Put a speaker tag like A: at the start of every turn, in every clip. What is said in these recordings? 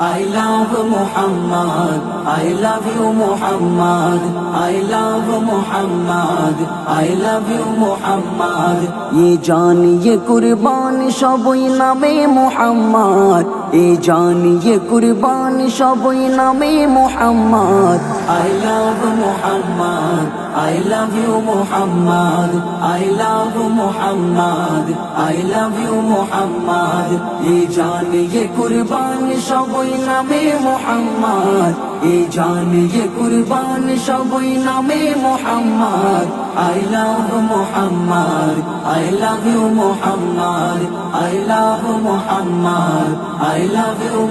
A: I love Muhammad, I love you Muhammad, I love Muhammad, I love you Muhammad. ये जान ये कुर्बान शबई नामे मोहम्मद এ জান ये কুরবান সবই নামে Mohammad I love Muhammad, I love you Muhammad, I love Muhammad, I love you Muhammad. এ জান ये কুরবান সবই নামে মোহাম্মদ এই জান যে কুরবান সবই নামে Mohammad. I love Mohammad, I love you I love Mohammad, I love you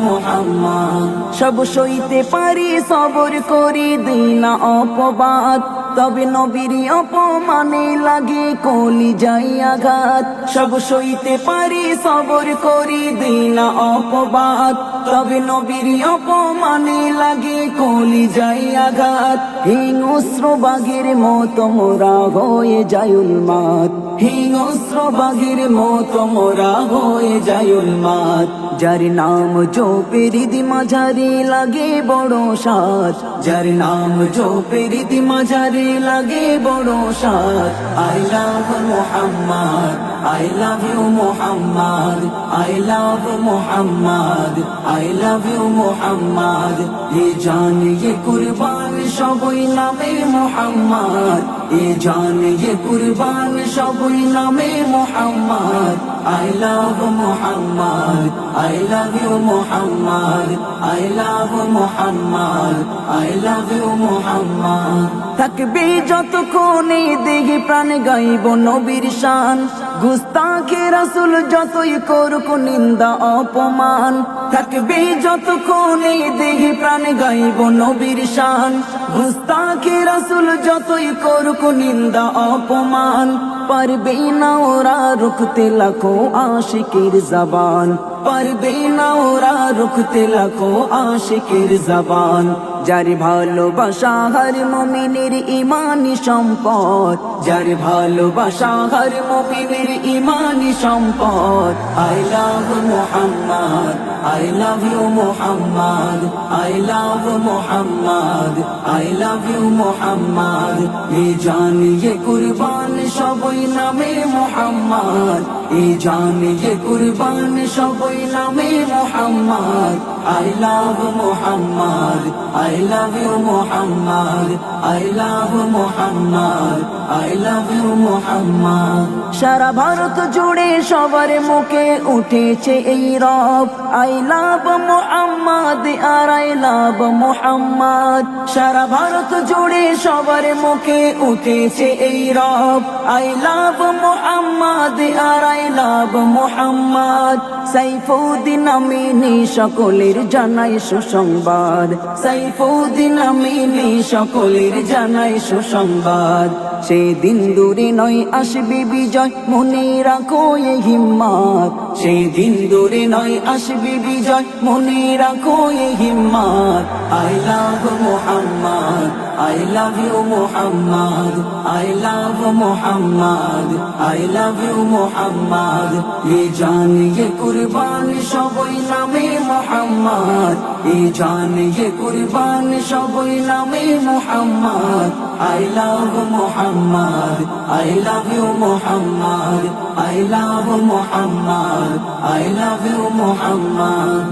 A: সব সইতে পারি, সবর করে, দিন অপবাদ। তবে নবীর অপমানে লাগে কলি যাই আঘাত। সব সইতে পারি, সবর করি, দিনা অপবাদ। তবে নবীর অপমানে লাগে কলি যাই আঘাত। হিংস্র বাঘের মতো মোরা হয়ে যায় উন্মাদ হিংস্র বাঘের মতো মোরা হয়ে যায় উন্মাদ যার নাম জোপের মাঝারি লাগে বড় সাজ। যার নাম জোপের মাঝারি লাগে বড় সাত I love Mohammad. I love you Mohammad I love Mohammad I love you Mohammad এ জান ये কুরবান সবই নামে মোহাম্মদ। এ জান ये কুরবান সবই নামে Mohammad. I love Mohammad I love you Mohammad I love Mohammad I love you Mohammad থাকবে যতক্ষণে দেখি প্রাণ গাইব নবীর শান। গুস্তাখে রাসুল যতই করুক নিন্দা অপমান থাকবে যতক্ষণে দেখি প্রাণ গাইব নবীর শান। গুস্তাখে রাসুল যতই করুক নিন্দা, অপমান। পারবে না ওরা রুখতে লাখো আশিকের জবান। পারবে না ওরা রুখতে লাখো আশিকের জবান। যার ভালোবাসা হর মমিনের ইমানি সম্পদ। যার ভালোবাসা হর মমিনের ইমানি সম্পদ। I love Mohammad, I love you Mohammad, I love Mohammad I love you Mohammad এ জান ये কুরবান সবই নামে মোহাম্মদ। এ জান যে কুরবান সবই নামে Mohammad. I love Mohammad, I love you Mohammad, I love Mohammad, I love you Mohammad. সারা ভারত জুড়ে সবার মুখে উঠেছে এই রব। আই লাভ মোহাম্মদ আর আই লাভ মোহাম্মদ। সারা ভারত জুড়ে সবার মুখে উঠেছে এই রব। I love Mohammad R I love Mohammad Saifuddin Amini সকলের জানাই সুসংবাদ। সাইফুদ্দিন আমিনী সকলের জানাই সুসংবাদ। সেদিন দূরে নয় আসবে বিজয়, মনে রাখো এ হিম্মত। সেদিন দূরে নয় আসবে বিজয়, মনে রাখো এ হিম্মত। I love Mohammad I love you Mohammad I love Mohammad I love you Mohammad এ জান ये কুরবান, সবই নামে মোহাম্মদ। এ জান ये কুরবান, সবই নামে Mohammad. I love Mohammad I love you Mohammad I love Mohammad I love you Mohammad